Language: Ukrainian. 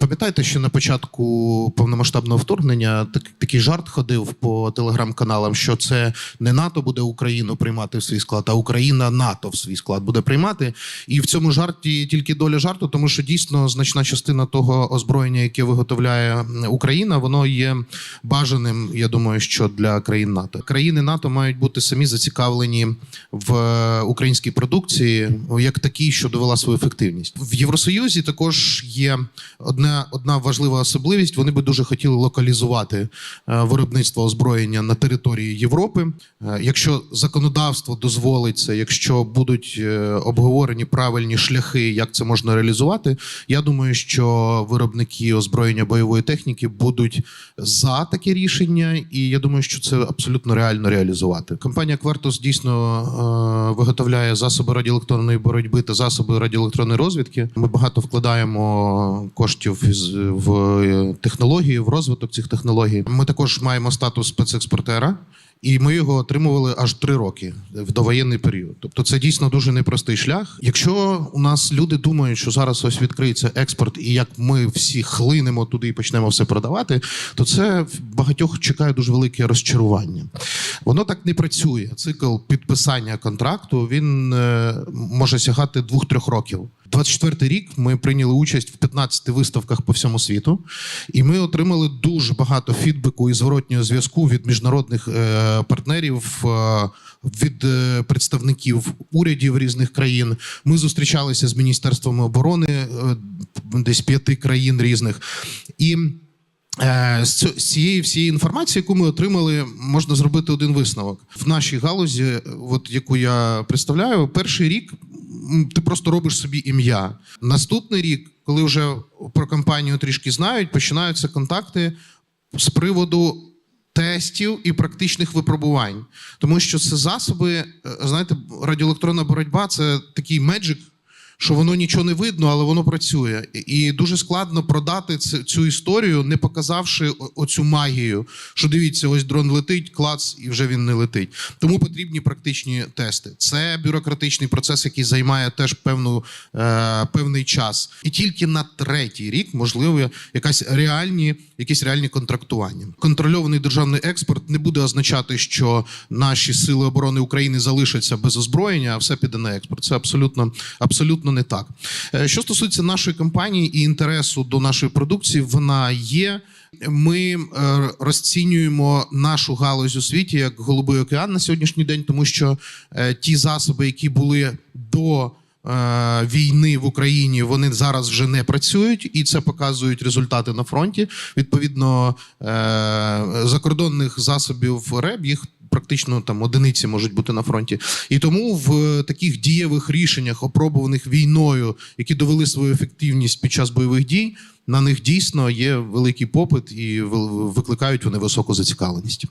Пам'ятаєте, що на початку повномасштабного вторгнення так, такий жарт ходив по телеграм-каналам, що це не НАТО буде Україну приймати в свій склад, а Україна НАТО в свій склад буде приймати. І в цьому жарті тільки доля жарту, тому що дійсно значна частина того озброєння, яке виготовляє Україна, воно є бажаним. Я думаю, що для країн НАТО країни НАТО мають бути самі зацікавлені в е, українській продукції, як такій, що довела свою ефективність в Євросоюзі. Також є одна, одна важлива особливість. Вони би дуже хотіли локалізувати е, виробництво озброєння на території Європи. Е, Якщо законодавство дозволить це, якщо будуть е, обговорені правильні шляхи, як це можна реалізувати, я думаю, що виробники озброєння бойової техніки будуть за таке рішення, і я думаю, що це абсолютно реально реалізувати. Компанія Квартус дійсно виготовляє засоби радіоелектронної боротьби та засоби радіоелектронної розвідки. Ми багато вкладаємо коштів із- в е, технології, в розвиток цих технологій. Ми також маємо статус спецекспортера. І ми його отримували аж три роки в довоєнний період. Тобто, це дійсно дуже непростий шлях. Якщо у нас люди думають, що зараз ось відкриється експорт, і як ми всі хлинемо туди і почнемо все продавати, то це багатьох чекає дуже велике розчарування. Воно так не працює. Цикл підписання контракту він е, може сягати двох-трьох років. 24 рік ми прийняли участь в 15 виставках по всьому світу, і ми отримали дуже багато фідбеку і зворотнього зв'язку від міжнародних е, партнерів, е, від е, представників урядів різних країн. Ми зустрічалися з міністерствами оборони десь п'яти країн різних. І З цієї всієї інформації, яку ми отримали, можна зробити один висновок. В нашій галузі, от яку я представляю, перший рік ти просто робиш собі ім'я. Наступний рік, коли вже про компанію трішки знають, починаються контакти з приводу. Тестів і практичних випробувань, тому що це засоби, е, знаєте, радіоелектронна боротьба це такий меджик, що воно нічого не видно, але воно працює. І- дуже складно продати цю історію, не показавши оцю магію. Що дивіться, ось дрон летить, клац, і вже він не летить. Тому потрібні практичні тести. Це бюрократичний процес, який займає теж певну, е, певний час. І тільки на третій рік можливо якась реальні, якісь реальні контрактування. Контрольований державний експорт не буде означати, що наші сили оборони України залишаться без озброєння, а все піде на експорт. Це абсолютно, абсолютно не так. Е, Що стосується нашої компанії і інтересу до нашої продукції, вона є. Ми е, розцінюємо нашу галузь у світі як голубий океан на сьогоднішній день, тому що е, ті засоби, які були до війни в Україні, вони зараз вже не працюють, і це показують результати на фронті. Відповідно, закордонних засобів РЕБ їх. Практично там одиниці можуть бути на фронті, і тому в таких дієвих рішеннях, опробуваних війною, які довели свою ефективність під час бойових дій, на них дійсно є великий попит і ви- викликають вони високу зацікавленість.